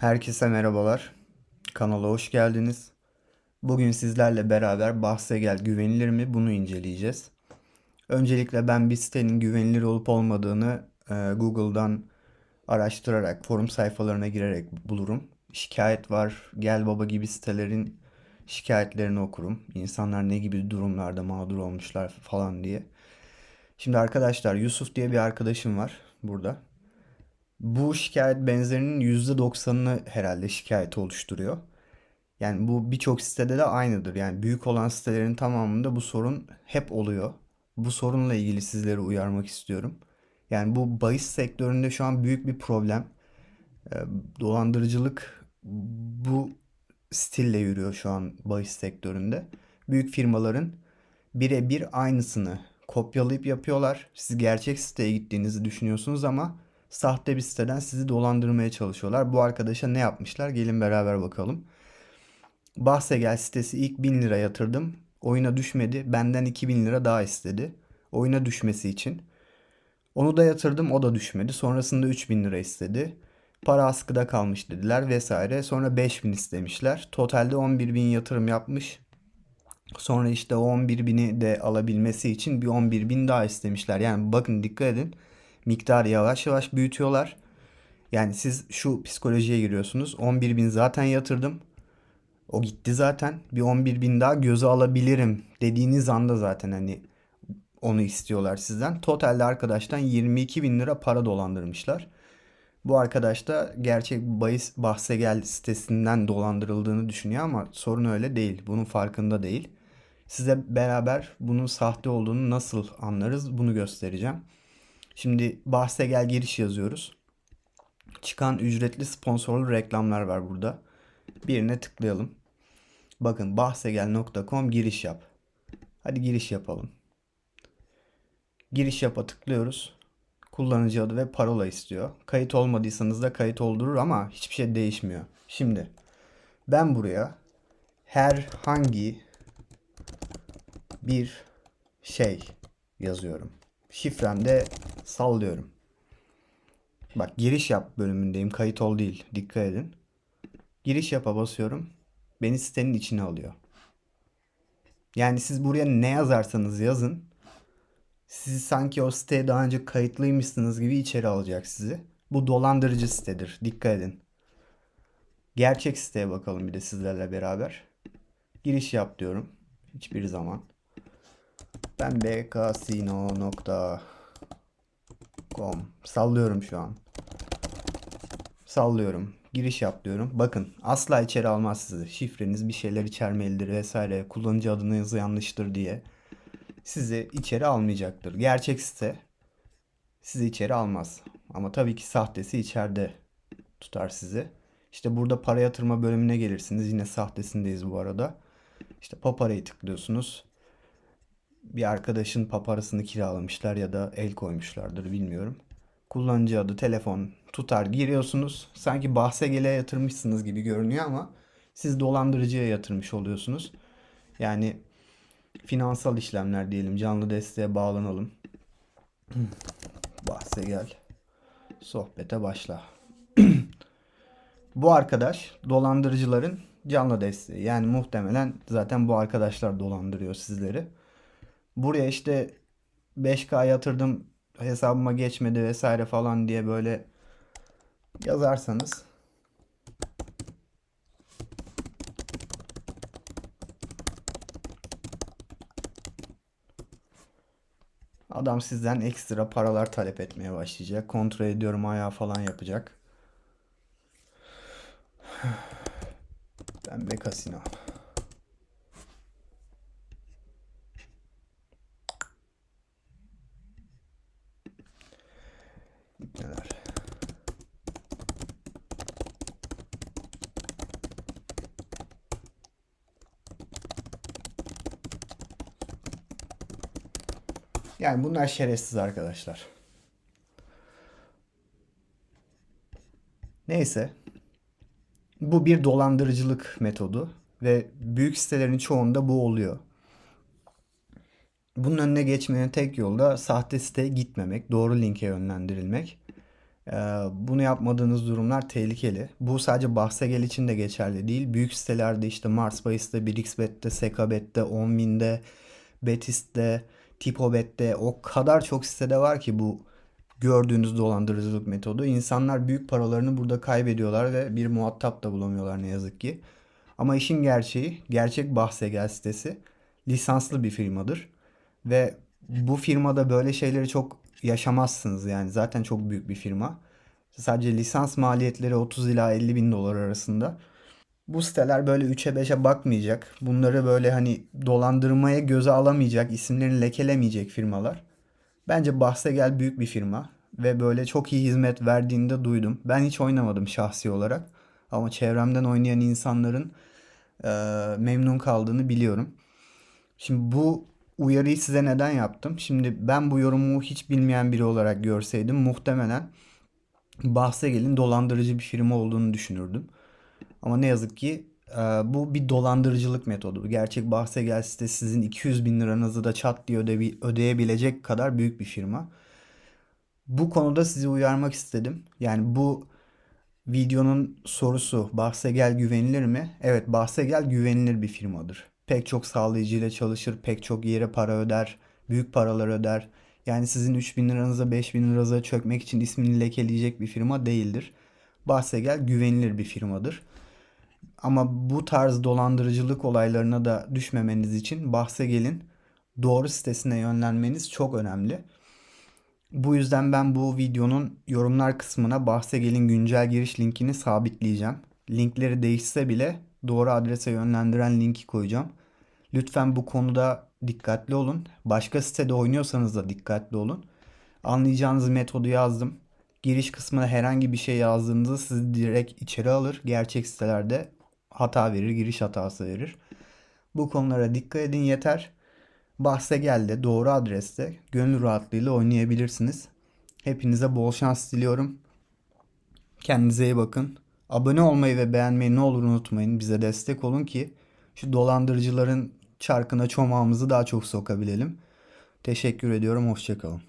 Herkese merhabalar. Kanala hoş geldiniz. Bugün sizlerle beraber bahse gel güvenilir mi bunu inceleyeceğiz. Öncelikle ben bir sitenin güvenilir olup olmadığını e, Google'dan araştırarak, forum sayfalarına girerek bulurum. Şikayet var, gel baba gibi sitelerin şikayetlerini okurum. İnsanlar ne gibi durumlarda mağdur olmuşlar falan diye. Şimdi arkadaşlar Yusuf diye bir arkadaşım var burada. Bu şikayet benzerinin %90'ını herhalde şikayeti oluşturuyor. Yani bu birçok sitede de aynıdır. Yani büyük olan sitelerin tamamında bu sorun hep oluyor. Bu sorunla ilgili sizleri uyarmak istiyorum. Yani bu bahis sektöründe şu an büyük bir problem. Ee, Dolandırıcılık bu stille yürüyor şu an bahis sektöründe. Büyük firmaların birebir aynısını kopyalayıp yapıyorlar. Siz gerçek siteye gittiğinizi düşünüyorsunuz ama sahte bir siteden sizi dolandırmaya çalışıyorlar. Bu arkadaşa ne yapmışlar? Gelin beraber bakalım. Bahsegel sitesi ilk 1000 lira yatırdım. Oyuna düşmedi. Benden 2000 lira daha istedi. Oyuna düşmesi için. Onu da yatırdım. O da düşmedi. Sonrasında 3000 lira istedi. Para askıda kalmış dediler vesaire. Sonra 5000 istemişler. Totalde 11.000 yatırım yapmış. Sonra işte o 11.000'i de alabilmesi için bir 11.000 daha istemişler. Yani bakın dikkat edin. Miktarı yavaş yavaş büyütüyorlar. Yani siz şu psikolojiye giriyorsunuz. 11.000 zaten yatırdım. O gitti zaten. Bir 11.000 daha göze alabilirim dediğiniz anda zaten hani onu istiyorlar sizden. Totalde arkadaştan 22 bin lira para dolandırmışlar. Bu arkadaş da gerçek bahis bahse gel sitesinden dolandırıldığını düşünüyor ama sorun öyle değil. Bunun farkında değil. Size beraber bunun sahte olduğunu nasıl anlarız bunu göstereceğim. Şimdi bahse gel giriş yazıyoruz. Çıkan ücretli sponsorlu reklamlar var burada. Birine tıklayalım. Bakın bahsegel.com giriş yap. Hadi giriş yapalım. Giriş yapa tıklıyoruz. Kullanıcı adı ve parola istiyor. Kayıt olmadıysanız da kayıt oldurur ama hiçbir şey değişmiyor. Şimdi ben buraya herhangi bir şey yazıyorum. Şifremde sallıyorum. Bak giriş yap bölümündeyim. Kayıt ol değil. Dikkat edin. Giriş yapa basıyorum. Beni sitenin içine alıyor. Yani siz buraya ne yazarsanız yazın. Sizi sanki o siteye daha önce kayıtlıymışsınız gibi içeri alacak sizi. Bu dolandırıcı sitedir. Dikkat edin. Gerçek siteye bakalım bir de sizlerle beraber. Giriş yap diyorum. Hiçbir zaman. Ben bkasino.com sallıyorum şu an. Sallıyorum. Giriş yap diyorum. Bakın asla içeri almaz sizi. Şifreniz bir şeyler içermelidir vesaire. Kullanıcı adınız yanlıştır diye. Sizi içeri almayacaktır. Gerçek site sizi içeri almaz. Ama tabii ki sahtesi içeride tutar sizi. İşte burada para yatırma bölümüne gelirsiniz. Yine sahtesindeyiz bu arada. İşte paparayı tıklıyorsunuz. Bir arkadaşın paparasını kiralamışlar ya da el koymuşlardır bilmiyorum. Kullanıcı adı, telefon tutar giriyorsunuz. Sanki bahse gele yatırmışsınız gibi görünüyor ama siz dolandırıcıya yatırmış oluyorsunuz. Yani finansal işlemler diyelim. Canlı desteğe bağlanalım. Bahse gel. Sohbete başla. bu arkadaş dolandırıcıların canlı desteği. Yani muhtemelen zaten bu arkadaşlar dolandırıyor sizleri. Buraya işte 5K yatırdım hesabıma geçmedi vesaire falan diye böyle yazarsanız adam sizden ekstra paralar talep etmeye başlayacak. Kontrol ediyorum ayağı falan yapacak. Ben Bekasino. İpneler. Yani bunlar şerefsiz arkadaşlar. Neyse. Bu bir dolandırıcılık metodu ve büyük sitelerin çoğunda bu oluyor. Bunun önüne geçmenin tek yolu da sahte siteye gitmemek, doğru linke yönlendirilmek. Ee, bunu yapmadığınız durumlar tehlikeli. Bu sadece bahse gel için de geçerli değil. Büyük sitelerde işte Marsbahis'te, 1xBet'te, Sekabet'te, 10win'de, Betis'te, Tipobet'te o kadar çok sitede var ki bu gördüğünüz dolandırıcılık metodu. İnsanlar büyük paralarını burada kaybediyorlar ve bir muhatap da bulamıyorlar ne yazık ki. Ama işin gerçeği, gerçek bahse gel sitesi lisanslı bir firmadır. Ve bu firmada böyle şeyleri çok yaşamazsınız yani zaten çok büyük bir firma. Sadece lisans maliyetleri 30 ila 50 bin dolar arasında. Bu siteler böyle 3'e 5'e bakmayacak. Bunları böyle hani dolandırmaya göze alamayacak, isimlerini lekelemeyecek firmalar. Bence bahse gel büyük bir firma ve böyle çok iyi hizmet verdiğini de duydum. Ben hiç oynamadım şahsi olarak ama çevremden oynayan insanların e, memnun kaldığını biliyorum. Şimdi bu uyarıyı size neden yaptım? Şimdi ben bu yorumu hiç bilmeyen biri olarak görseydim muhtemelen bahse gelin dolandırıcı bir firma olduğunu düşünürdüm. Ama ne yazık ki e, bu bir dolandırıcılık metodu. Gerçek bahse gel site sizin 200 bin liranızı da çat diye öde, ödeyebilecek kadar büyük bir firma. Bu konuda sizi uyarmak istedim. Yani bu videonun sorusu bahse gel güvenilir mi? Evet bahse gel güvenilir bir firmadır. Pek çok sağlayıcıyla çalışır, pek çok yere para öder, büyük paralar öder. Yani sizin 3000 liranıza 5000 liranıza çökmek için ismini lekeleyecek bir firma değildir. Bahse gel güvenilir bir firmadır. Ama bu tarz dolandırıcılık olaylarına da düşmemeniz için bahse gelin doğru sitesine yönlenmeniz çok önemli. Bu yüzden ben bu videonun yorumlar kısmına bahse gelin güncel giriş linkini sabitleyeceğim. Linkleri değişse bile doğru adrese yönlendiren linki koyacağım. Lütfen bu konuda dikkatli olun. Başka sitede oynuyorsanız da dikkatli olun. Anlayacağınız metodu yazdım. Giriş kısmına herhangi bir şey yazdığınızda sizi direkt içeri alır. Gerçek sitelerde hata verir, giriş hatası verir. Bu konulara dikkat edin yeter. Bahse geldi doğru adreste gönül rahatlığıyla oynayabilirsiniz. Hepinize bol şans diliyorum. Kendinize iyi bakın. Abone olmayı ve beğenmeyi ne olur unutmayın. Bize destek olun ki şu dolandırıcıların çarkına çomağımızı daha çok sokabilelim. Teşekkür ediyorum. Hoşçakalın.